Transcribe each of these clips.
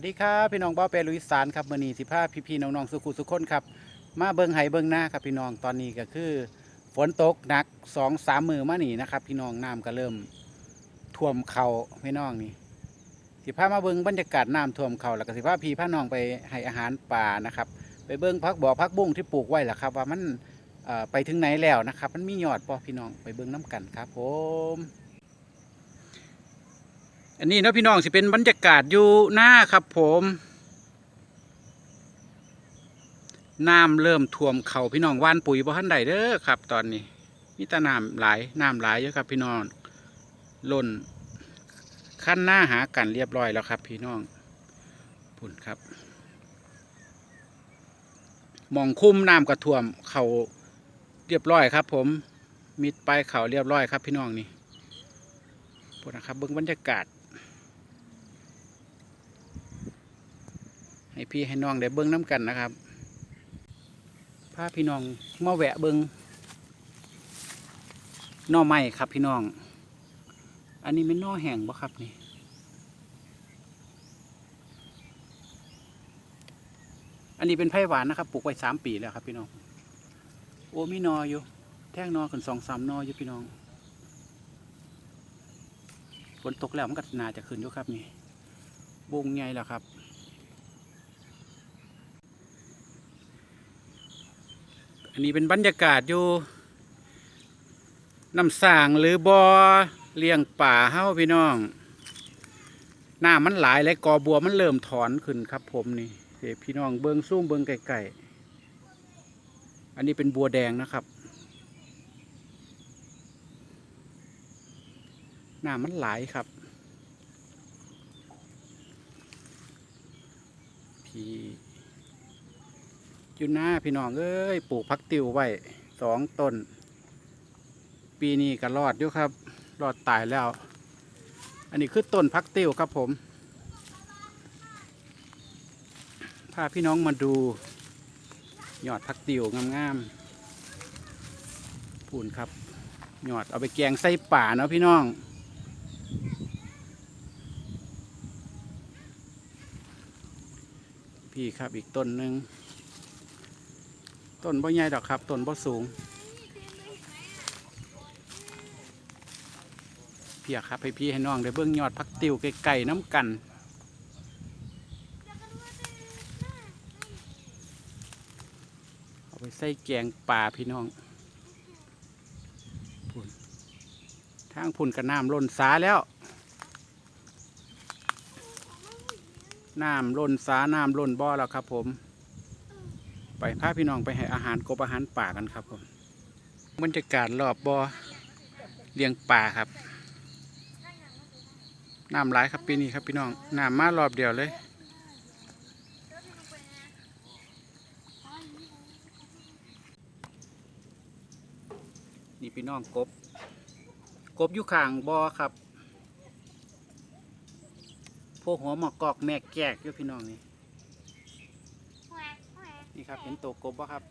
วัสดีครับพี่น้องบ้าวเปลุยสานครับมื่อนี้สิพาพี่พี่ๆน้องๆสุขุสุขคนครับมาเบิงไห้เบิงหน้าครับพี่น้องตอนนี้ก็คือ ฝนตกหนักสองสามมือมานี่นะครับ พี่น้องน้ำก็เริ่มท่วมเขาพี่น้องนี่สิพามาเบิงบรรยากาศน้ำท่วมเขาแล้วก็สิพาพี่พาน้องไปให้อาหารป่านะครับ ไปเบิงพักบ่อพักบุ้งที่ปลูกไว้แหละครับ ว่ามันไปถึงไหนแล้วนะครับ มันมียอดป่พี่น้องไปเบิงน้กันครับ ผม อันนี้นะพี่น้องสิเป็นบรรยากาศอยู่หน้าครับผมน้ำเริ่มท่วมเขาพี่น้องว่านปุ๋ยบ่ทันใดเด้อครับ ตอนนี้มีแต่น้ำหลายน้ำหลายเยอะครับ พี่น้องล่นขั้นหน้าหากันเรียบร้อยแล้วครับ พี่น้องปุ่นครับมองคุ้มน้ำกระท่วมเขาเรียบร้อยครับ ผมมิดไปลายเขาเรียบร้อยครับ พี่น้องนี่ปุ่นนะครับเบิ้งบรรยากาศ ให้พี่ให้น้องได้เบิ้งน้ำกันนะครับพาพี่น้องมาแวะเบิงน่อไม้ครับพี่น้อง อันนี้เป็นน่อแห้งบ่ครับนี่อันนี้เป็นไผ่หวานนะครับปลูกไว้สามปีแล้วครับพี่น้อง โอ้มีนออยู่ แท่งนอขึ้นสองสามนออยู่พี่น้องฝนตกแล้วมันก็นาจะขึ้นอยู่ครับนี่วงใหญ่แล้วครับ อันนี้เป็นบรรยากาศอยู่น้ำสางหรือบอ่อเลี้ยงป่าเฮ้าพี่น้องหน้ามันหลายและกอบัวมันเริ่มถอนขึ้นครับ ผมนี่เดี๋ยวพี่น้องเบิงซุ่มเบิงไก่ๆอันนี้เป็นบัวแดงนะครับหน้ามันหลายครับ พี่ อยู่หน้าพี่น้องเอ้ยปลูกพักติวไว้สองต้น ปีนี้ก็รอดอยู่ครับ รอดตายแล้ว อันนี้คือต้นพักติวครับผมพาพี่น้องมาดูยอดพักติวงามๆพูนครับยอดเอาไปแกงใส่ป่าเนาะพี่น้องพี่ครับอีกต้นหนึ่ง ต้นบ่ใหญ่ดอกครับต้นบ่สูง เพียครับให้พี่ให้น้องได้เบิ่งยอดพักติวไก่น้ำกันเอาไปใส่แกงป่าพี่น้องทางพุ่นกับน้ำล้นสาแล้วน้ำล้นสาน้ำล้นบ่อแล้วครับผม ไปพาพี่น้องไปให้อาหารกบอาหารป่ากันครับผมบรรยากาศรอบบอ่อเลี้ยงป่าครับน้ำหลายครับปีนี้ครับพี่น้องน้ำมารอบเดียวเลยนี่พี่น้องกบ กบอยู่ข้างบ่อครับพวกหัวหมอกกอกแม่แกกอยู่พี่น้องนี่ นี่ครับเห็นตัวกบป่ะครับ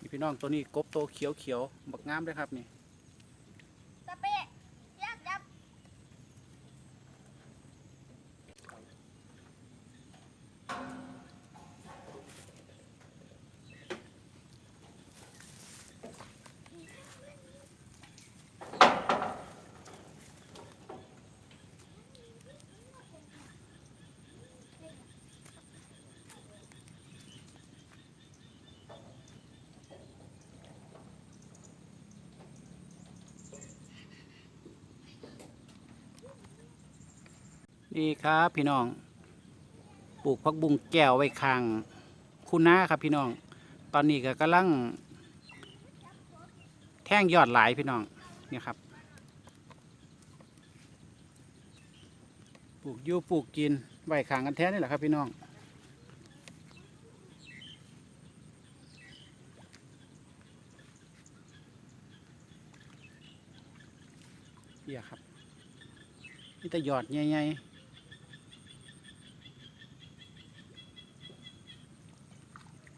นี่พี่น้องตัวนี้กบโตวเขียวเขียวบักงามเลยครับนี่ นี่ครับพี่น้อง ปลูกพักบุงแก้วไว้ข้างคุณน้าครับพี่น้อง ตอนนี้ก็กำลัง แท่งยอดหลายพี่น้องเนี่ยครับ ปลูกอยู่ปลูกกินไว้ข้างกันแท้นี่แหละครับพี่น้องเียครับนี่แต่ยอดใหญ่ๆ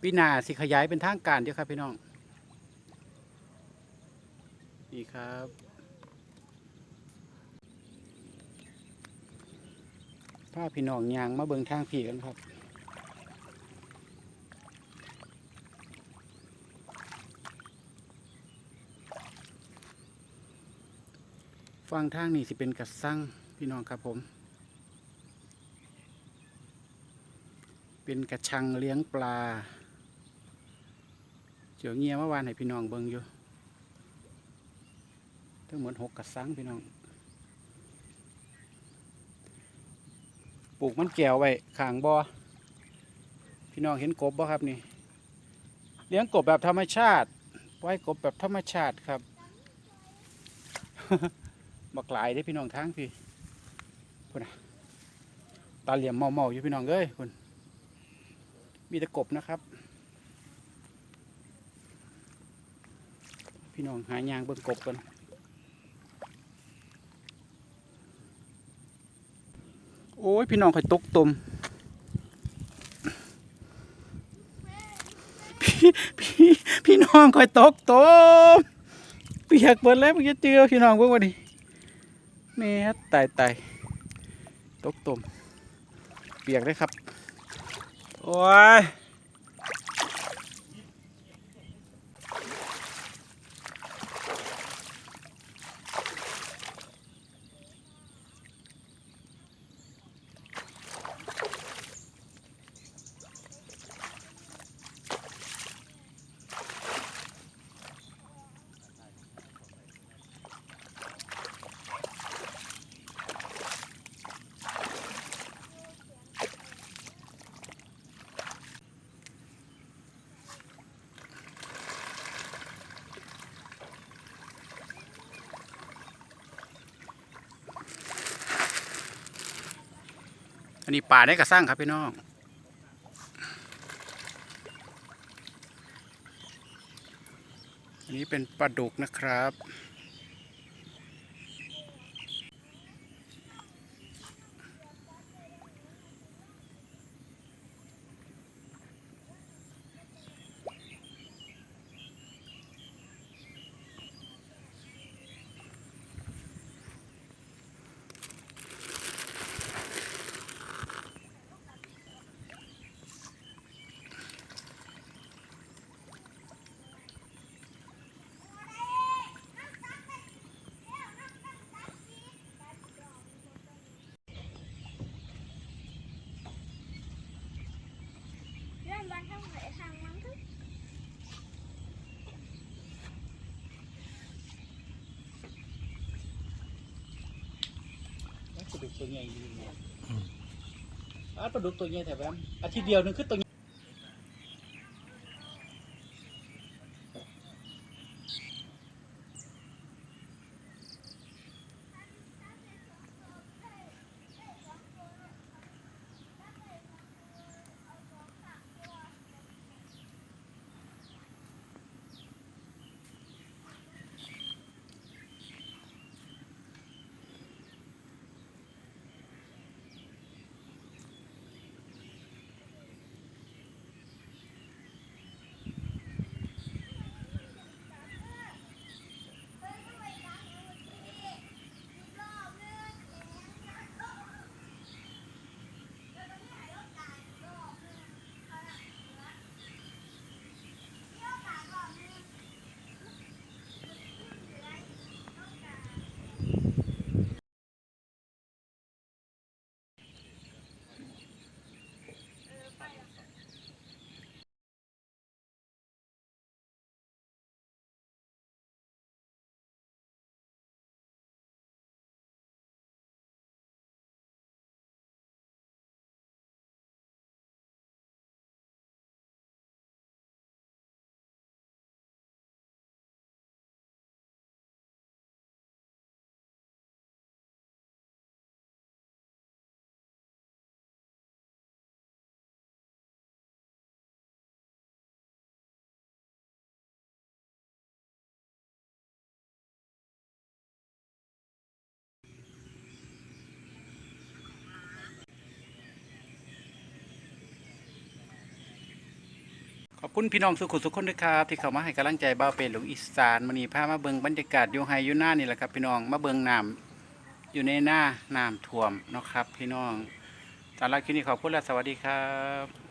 ปีหน้าสิขยายเป็นทางการเดียวครับพี่น้อง นี่ครับพาพี่น้องยางมาเบิงทางผีกันครับฟังทางนี่สิเป็นกระสังพี่น้องครับผม เป็นกระชังเลี้ยงปลา เจียวเงียเมื่อวานให้พี่น้องเบิ่งอยู่ ทั้งหมดหกกระสังพี่น้อง ปลูกมันแก้วไว้ขางบ่อพี่น้องเห็นกบบ่ครับนี่ เลี้ยงกบแบบธรรมชาติปล่อยกบแบบธรรมชาติครับบักหลายได้พี่น้องทางพี่พุ่นตาเหลี่ยมเมาๆอยู่พี่น้องเอ้ยคุณมีต่กบนะครับ พี่น้องหายางเบิ่งกบกันโอ้ย พี่น้องคอยตกตมพี่พี่พี่น้องคอยตกตมเปียกเบิดแล้วมื่อกี้เจอพี่น้องเบิ่งวันนี้แม่ตายตายตกตมเปียกเลยครับ โอ้ย อันนี้ป่าได้กระสร้างครับพี่น้องอันนี้เป็นปลาดุกนะครับ เรื่องบ้านทั้งหมดทางมันก็ ปลา ดุกตัวใหญ่ดีเนี่ยอ่าปลาดุกตัวใหญ่แต่แบบอาทิตย์เดียวนึงคือตัว คุณพี่น้องสุขุสุขคนด้วยครับที่เข้ามาให้กำลังใจบ่าวเป็นหลวงอีสานมณีพามาเบิงบรรยากาศอยู่ไฮอยู่หน้านี่แหละครับ พี่น้องมาเบิงน้ำอยู่ในหน้าน้ำท่วมเนาะครับ พี่น้องสำหรับคลิปนี้ขอบคุณและสวัสดีครับ